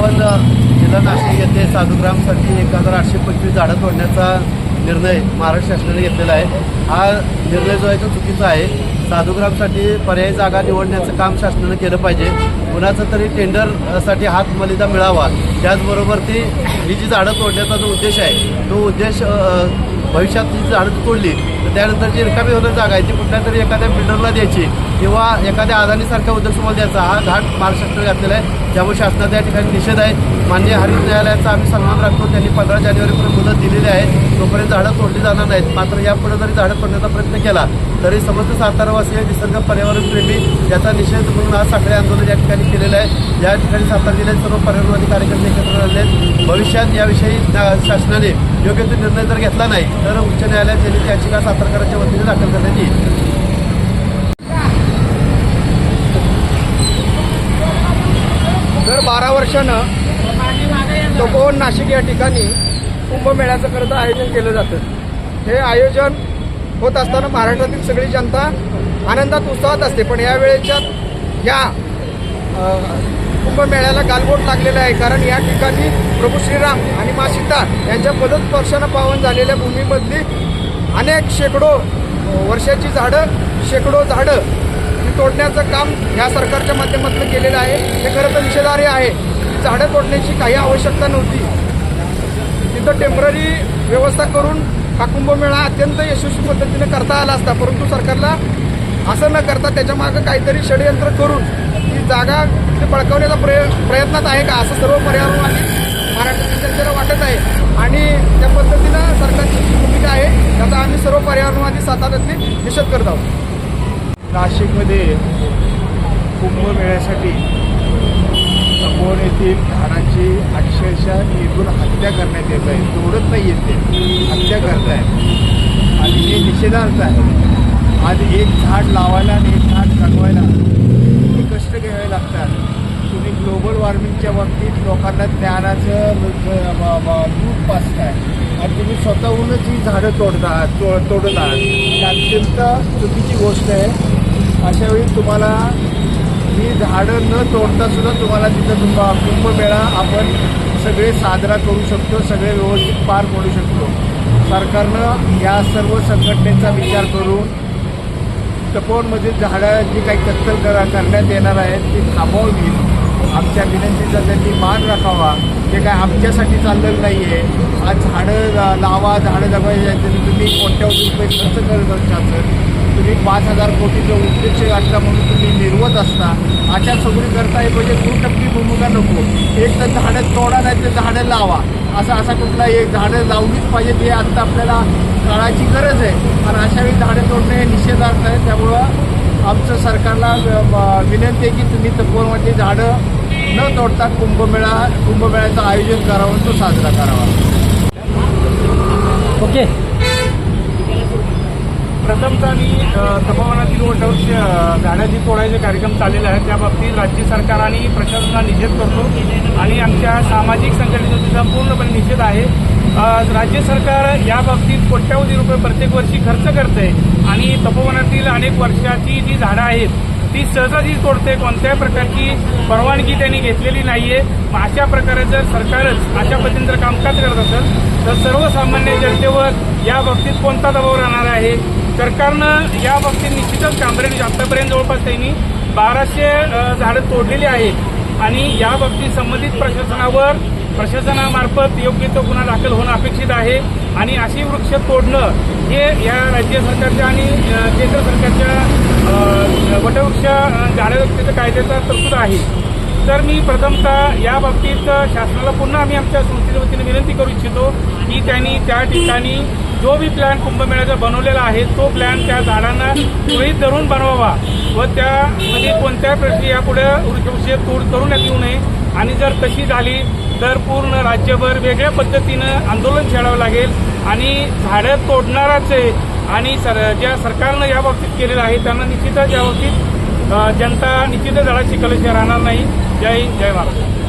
पंचावन्न जिल्हा नाशिक येथे साधुग्रामसाठी एक हजार आठशे पंचवीस झाडं तोडण्याचा निर्णय महाराष्ट्र शासनाने घेतलेला आहे. हा निर्णय जो आहे तो चुकीचा आहे. साधुग्रामसाठी पर्यायी जागा निवडण्याचं काम शासनानं केलं पाहिजे. कुणाचं तरी टेंडरसाठी हात मलिदा मिळावा. त्याचबरोबर ती ही जी झाडं तोडण्याचा जो उद्देश आहे तो उद्देश भविष्यात जी झाडं तोडली त्यानंतर जी रिकामी होतं जागा आहे ती कुठल्या तरी एखाद्या बिल्डरला द्यायची किंवा एखाद्या अदानीसारख्या उद्योगसमोर द्यायचा हा घाट महाराष्ट्राने घातलेला आहे. त्यामुळे शासनाचा या ठिकाणी निषेध आहे. मान्य हरित न्यायालयाचा आम्ही सन्मान राखतो. त्यांनी पंधरा जानेवारीपर्यंत मुदत दिलेली आहे. तोपर्यंत झाडं तोडली जाणार नाहीत मात्र यापुढे जरी झाडं तोडण्याचा प्रयत्न केला तरी समस्त सातारावासी निसर्ग पर्यावरण प्रेमी याचा निषेध म्हणून आज साखळे आंदोलन या ठिकाणी केलेलं आहे. या ठिकाणी सातारा जिल्ह्यात सर्व पर्यावरणवादी कार्यकर्ते एकत्र आले आहेत. भविष्यात याविषयी शासनाने योग्य तो निर्णय जर घेतला नाही तर उच्च न्यायालयात त्यांनी याचिका सातारकरांच्या वतीने दाखल करण्यात येईल. दर बारा वर्षानं तपोवन नाशिक या ठिकाणी कुंभमेळ्याचं खरं तर आयोजन केलं जातं. हे आयोजन होत असताना महाराष्ट्रातील सगळी जनता आनंदात उत्साहात असते. पण या वेळेच्या या कुंभमेळ्याला गालबोट लागलेलं आहे. कारण या ठिकाणी प्रभू श्रीराम आणि मा सीता यांच्या पदस्पर्शानं पावन झालेल्या भूमीमधली अनेक शेकडो वर्षाची झाडं शेकडो झाडं तोडण्याचं काम ह्या सरकारच्या माध्यमातून केलेलं आहे. हे खरं तर निषेधार्ह आहे. झाडं तोडण्याची काही आवश्यकता नव्हती. तिथं टेंपररी व्यवस्था करून हा कुंभमेळा अत्यंत यशस्वी पद्धतीने करता आला असता परंतु सरकारला असं न करता त्याच्या मागं काहीतरी षडयंत्र करून ही जागा ते बळकवण्याचा प्रय प्रयत्नात आहे का? असं सर्व पर्यावरणवादी महाराष्ट्रातील जनतेला वाटत आहे. आणि त्या पद्धतीनं सरकारची जी भूमिका आहे त्याचा आम्ही सर्व पर्यावरणवादी सातत्याने निषेध करत आहोत. नाशिकमध्ये कुंभमेळ्यासाठी तपोवन येथील झाडांची अक्षरशः इथून हत्या करण्यात येत आहे. तोडत नाही येत ते. हत्या करत आहे आणि हे निषेधार्थ आहे. आज एक झाड लावायला आणि एक झाड जगवायला वॉर्मिंगच्या बाबतीत लोकांना ज्ञानाचं दूध पासत आहे आणि तुम्ही स्वतःहूनच ही झाडं तोडता तो तोडत आहात ही अत्यंत चुकीची गोष्ट आहे. अशा वेळी तुम्हाला ही झाडं न तोडता सुद्धा तुम्हाला तिथं तुम्हा कुंभमेळा आपण सगळे साजरा करू शकतो सगळे व्यवस्थित पार पडू शकतो. सरकारनं या सर्व संघटनेचा विचार करून तपोवनमधील झाडं जी काही कत्तल करा करण्यात येणार आहेत ती थांबवली आमच्या विनंतीचा त्यांनी मान राखावा. ते काय आमच्यासाठी चाललेलं नाही आहे आज झाडं लावा झाडं जगवायचे तरी तुम्ही कोणत्या रुपये खर्च करत असतात. तुम्ही पाच हजार कोटीचं उद्देश असता म्हणून तुम्ही निर्वत असता. अशा सगळी करता पाहिजे म्हणजे दुटप्पी भूमिका नको. एक तर झाडं तोडा नाही तर झाडं लावा. असा असा कुठला एक झाडं लावलीच पाहिजे हे आत्ता आपल्याला काळाची गरज आहे. आणि अशा वेळी झाडं तोडणे हे निषेधार्थ आहे. त्यामुळं आमचं सरकारला विनंती आहे की तुम्ही तपोवनमध्ये झाडं न तोडता कुंभमेळा कुंभमेळ्याचं आयोजन करावं तो साजरा करावा. ओके. प्रथमतः मी तपोवनातील अ, झाडांची तोडायचे कार्यक्रम चाललेले आहेत. त्या बाबतीत राज्य सरकार आणि प्रशासनाला निषेध करतो. आणि आमच्या सामाजिक संघटनेचा सुद्धा पूर्णपणे निषेध आहे. राज्य सरकार या बाबतीत कोट्यावधी रुपये प्रत्येक वर्षी खर्च करते आणि तपोवनातील अनेक वर्षाची जी झाडं आहेत ती सहजाची तोडते कोणत्याही प्रकारची परवानगी त्यांनी घेतलेली नाहीये. मग अशा प्रकारे जर सरकारच अशा पद्धतीने जर कामकाज करत असेल तर सर्वसामान्य जनतेवर या बाबतीत कोणता दबाव राहणार आहे? सरकारनं या बाबतीत निश्चितच गांभीर्याने आतापर्यंत जवळपास त्यांनी बाराशे झाडं तोडलेली आहेत. आणि या बाबतीत संबंधित प्रशासनावर प्रशासनामार्फत योग्य तो गुन्हा दाखल होणं अपेक्षित आहे. आणि अशी वृक्ष तोडणं हे या राज्य सरकारच्या आणि केंद्र सरकारच्या वटवृक्ष अ, कायद्याचा तरतूद आहे. तर मी प्रथमतः या बाबतीत शासनाला पुन्हा आम्ही आमच्या संस्थेच्या वतीने विनंती करू इच्छितो की त्यांनी त्या ठिकाणी जो बी प्लॅन कुंभमेळ्याचा बनवलेला आहे तो प्लॅन त्या झाडांना गृहित धरून बनवावा व त्यामध्ये म्हणजे कोणत्याही प्रश्नी यापुढे वृक्षवृक्ष तोड करून येऊ नये. आणि जर तशी झाली तर पूर्ण राज्यभर वेगळ्या पद्धतीनं आंदोलन छेडावं लागेल. आणि झाडं तोडणाराच आहे आणि सर ज्या सरकारनं या बाबतीत केलेलं आहे त्यांना निश्चितच या बाबतीत जनता निश्चितच झाडाची कलश राहणार नाही. जय हिंद जय महाराष्ट्र